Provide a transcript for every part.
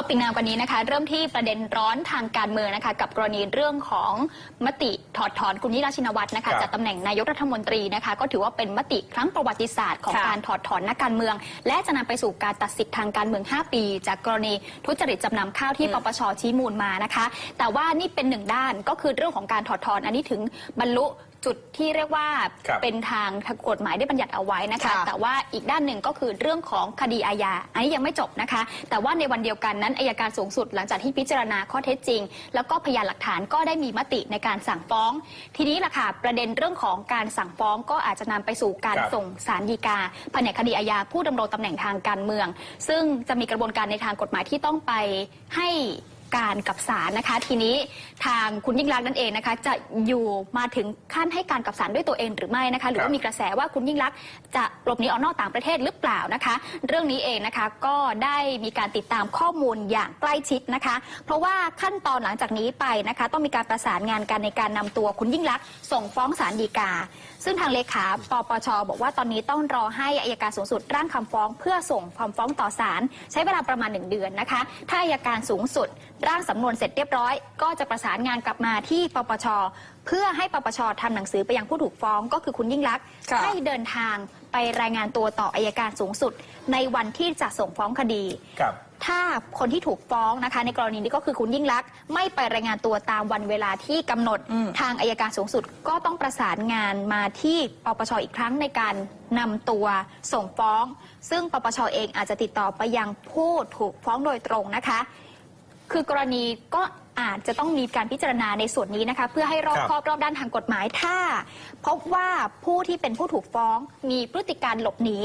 ท็อปิกแนวกันนี้นะคะ เริ่มที่ประเด็นร้อนทางการเมืองนะคะ กับกรณีเรื่องของมติถอดถอนคุณยิ่งรักษณ์ชินวัตรนะครัคะบจากตำแหน่งนายกรัฐมนตรีนะคะ ก็ถือว่าเป็นมติครั้งประวัติศาสตร์ของค่ะ การถอดถอนนักการเมือง และจะนำไปสู่การตัดสิทธิ์ทางการเมือง 5 ปี จากกรณีทุจริตจำนำข้าวที่ปปชชี้มูลมานะคะ แต่ว่านี่เป็นหนึ่งด้านก็คือเรื่องของการถอดถอนอันนี้ถึงบรรลุ จุดที่เรียกว่าครับเป็นทางทางกฎหมายได้บัญญัติเอาไว้นะคะ ค่ะแต่ว่าอีกด้านหนึ่งก็คือเรื่องของคดีอาญาอันนี้ยังไม่จบนะคะ แต่ว่าในวันเดียวกันนั้นอายการสูงสุดหลังจากที่พิจารณาข้อเท็จจริง แล้วก็พยานหลักฐานก็ได้มีมติในการสั่งฟ้อง ทีนี้ล่ะค่ะประเด็นเรื่องของการสั่งฟ้องก็อาจจะนำไปสู่การครับ ส่งสารดีกาแผนกคดีอาญาผู้ดำรงตำแหน่งทางการเมือง ซึ่งจะมีกระบวนการในทางกฎหมายที่ต้องไปให้ การกับศาลนะคะ ทีนี้ทางคุณยิ่งรักษณ์นั่นเองนะคะ จะอยู่มาถึงขั้นให้การกับศาลด้วยตัวเองหรือไม่นะคะ หรือว่ามีกระแสว่าคุณยิ่งรักษณ์จะหลบหนีออกนอกต่างประเทศหรือเปล่านะคะ เรื่องนี้เองนะคะก็ได้มีการติดตามข้อมูลอย่างใกล้ชิดนะคะ เพราะว่าขั้นตอนหลังจากนี้ไปนะคะ ต้องมีการประสานงานกันในการนำตัวคุณยิ่งรักษณ์ส่งฟ้องศาลฎีกา ซึ่งทางเลขาปปชบอกว่าตอนนี้ต้องรอให้อายการสูงสุดร่างคำฟ้อง เพื่อส่งคำฟ้องต่อศาลใช้เวลาประมาณ 1 เดือนนะคะ ถ้าอายการสูงสุด ร่างสำนวนเสร็จเรียบร้อย ก็จะประสานงานกลับมาที่ปปชเพื่อให้ปปชทำหนังสือไปยังผู้ถูกฟ้องก็คือคุณยิ่งรักษณ์ค่ะให้เดินทางไปรายงานตัวต่ออายการสูงสุด ในวันที่จะส่งฟ้องคดี ครับ ถ้าคนที่ถูกฟ้องนะคะ ในกรณีนี้ก็คือคุณยิ่งลักษณ์ไม่ไปรายงานตัวตามวันเวลาที่กำหนดอืม ทางอายการสูงสุดก็ต้องประสานงานมาที่ปปชอีกครั้งในการนำตัวส่งฟ้อง ซึ่งปปชเองอาจจะติดต่อไปยังผู้ถูกฟ้องโดยตรงนะคะ คือกรณีก็อาจจะต้องมีการพิจารณาในส่วนนี้นะคะ เพื่อให้รอบครับครอบรอบด้านทางกฎหมายถ้า พบว่าผู้ที่เป็นผู้ถูกฟ้องมีพฤติการหลบหนี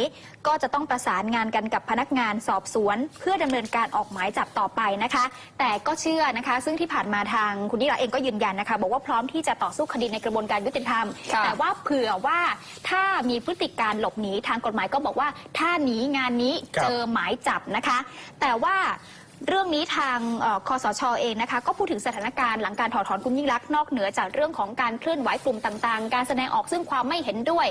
ก็จะต้องประสานงานกันกับพนักงานสอบสวน เพื่อดำเนินการออกหมายจับต่อไปนะคะ แต่ก็เชื่อนะคะ ซึ่งที่ผ่านมาทางคุณยิ่งรักษณ์เองก็ยืนยันนะคะ บอกว่าพร้อมที่จะต่อสู้คดีในกระบวนการยุติธรรม ค่ะ แต่ว่าเผื่อว่าถ้ามีพฤติการหลบหนีทางกฎหมายก็บอกว่าถ้าหนีงานนี้ครับ เจอหมายจับนะคะ แต่ว่า เรื่องนี้ทางเอ่อคอสชเองนะคะก็พูดถึงสถานการณ์หลังการถอดถอนคุณยิ่งรักษณ์นอกเหนือจากเรื่องของการเคลื่อนไหวกลุ่มต่างๆ การแสดงออกซึ่งความไม่เห็นด้วย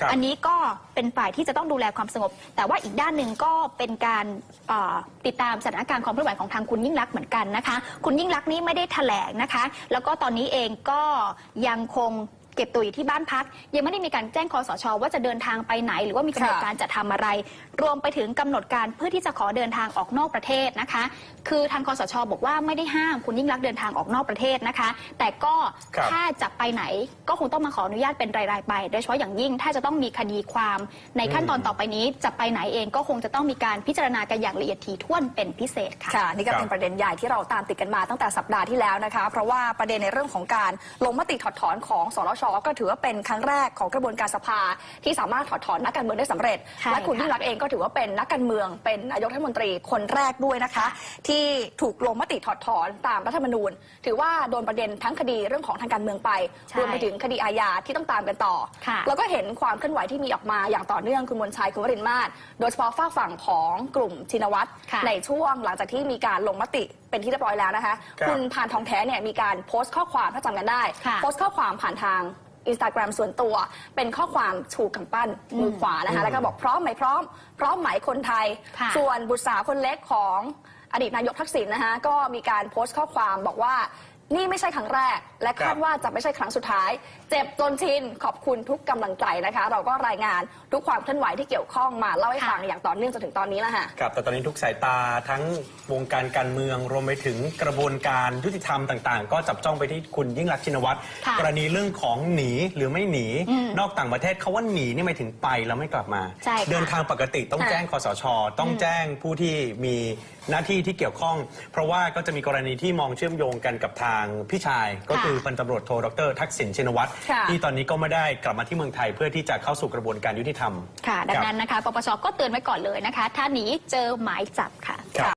ครับอันนี้ก็เป็นฝ่ายที่จะต้องดูแลความสงบ แต่ว่าอีกด้านหนึ่งก็เป็นการเอ่อติดตามสถานการณ์ความเคลื่อนไหวของทางคุณยิ่งรักษณ์เหมือนกันนะคะ คุณยิ่งรักษณ์นี่ไม่ได้แถลงนะคะ แล้วก็ตอนนี้เองก็ยังคง เก็บตัวอยู่ที่บ้านพัก ยังไม่ได้มีการแจ้งคอสช ว่าจะเดินทางไปไหน หรือว่ามีกำหนดค่ะการจะทำอะไร รวมไปถึงกำหนดการเพื่อที่จะขอเดินทางออกนอกประเทศนะคะ คือทางคอสช บอกว่าไม่ได้ห้ามคุณยิ่งรักษณ์เดินทางออกนอกประเทศนะคะ แต่ก็ครับ ถ้าจะไปไหนก็คงต้องมาขออนุญาตเป็นรายๆไปโดยเฉพาะอย่างยิ่งถ้าจะต้องมีคดีความในขั้นตอนต่อไปนี้จะไปไหนเองก็คงจะต้องมีการพิจารณากันอย่างละเอียดถี่ถ้วนเป็นพิเศษค่ะ ค่ะนี่ก็ครับเป็นประเด็นใหญ่ที่เราตามติดกันมาตั้งแต่สัปดาห์ที่แล้วนะคะ เพราะว่าประเด็นในเรื่องของการลงมติถอดถอนของสรชก็ถือว่าเป็นครั้งแรกของกระบวนการสภา ที่สามารถถอดถอนนักการเมืองได้สำเร็จใช่และคุณค่ะยิ่งรักษณ์เองก็ถือว่าเป็นนักการเมือง เป็นนายกรัฐมนตรีคนแรกด้วยนะคะ ที่ถูกลงมติถอดถอนตามรัฐธรรมนูญ ถือว่าโดนประเด็นทั้งคดีเรื่องของทางการเมืองไปใช่รวมไปถึงคดีอาญาที่ต้องตามกันต่อค่ะแล้วก็เห็นความเคลื่อนไหวที่มีออกมาอย่างต่อเนื่องคุณมนชัยคุณวรินทร์มาศโดยเฉพาะฝากฝั่งของกลุ่มชินวัตรค่ะในช่วงหลังจากที่มีการลงมติเป็นที่เรียบร้อยแล้วนะคะครับณพานทองแท้เนี่ยมีการโพสต์ข้อความถ้าจำกันได้ค่ะโพสต์ข้อความผ่านทาง อินสตาแกรมส่วนตัว เป็นข้อความชูกำปั้นมือขวานะคะ แล้วก็บอกพร้อมไหมพร้อม พร้อมไหมคนไทย ค่ะ ส่วนบุตรสาวคนเล็กของอดีตนายกทักษิณนะคะก็มีการโพสต์ข้อความบอกว่า นี่ไม่ใช่ครั้งแรก และครัคาบดว่าจะไม่ใช่ครั้งสุดท้าย เจ็บจนชินขอบคุณทุกกำลังใจนะคะ เราก็รายงานทุกความเคลื่อนไหวที่เกี่ยวข้องมาเล่าให้ฟังอย่างต่อเนื่องจนถึงตอนนี้แล้วค่ะครับแต่ตอนนี้ทุกสายตาทั้งวงการการเมืองรวมไปถึงกระบวนการยุติธรรมต่างๆ ก็จับจ้องไปที่คุณยิ่งรักษณ์ชินวัตรค่ะกรณีเรื่องของหนีหรือไม่หนีอืมนอกต่างประเทศเขาว่าหนีนี่หมายถึงไปแล้วไม่กลับมาใช่ค่ะเดินทางปกติต้องค่ะแจ้งคอสช ต้องแจ้งผู้ที่มีหน้าที่ที่เกี่ยวข้อง เพราะว่าก็จะมีกรณีที่มองเชื่อมโยงกันกับทางพี่ชายก็คือพันตำรวจโทดรทักษิณชินวัตรค่ะที่ตอนนี้ก็ไม่ได้กลับมาที่เมืองไทยเพื่อที่จะเข้าสู่กระบวนการยุติธรรมค่ะ ดังครับนั้นนะคะปปชก็เตือนไว้ก่อนเลยนะคะ ถ้าหนีเจอหมายจับค่ะ ครับ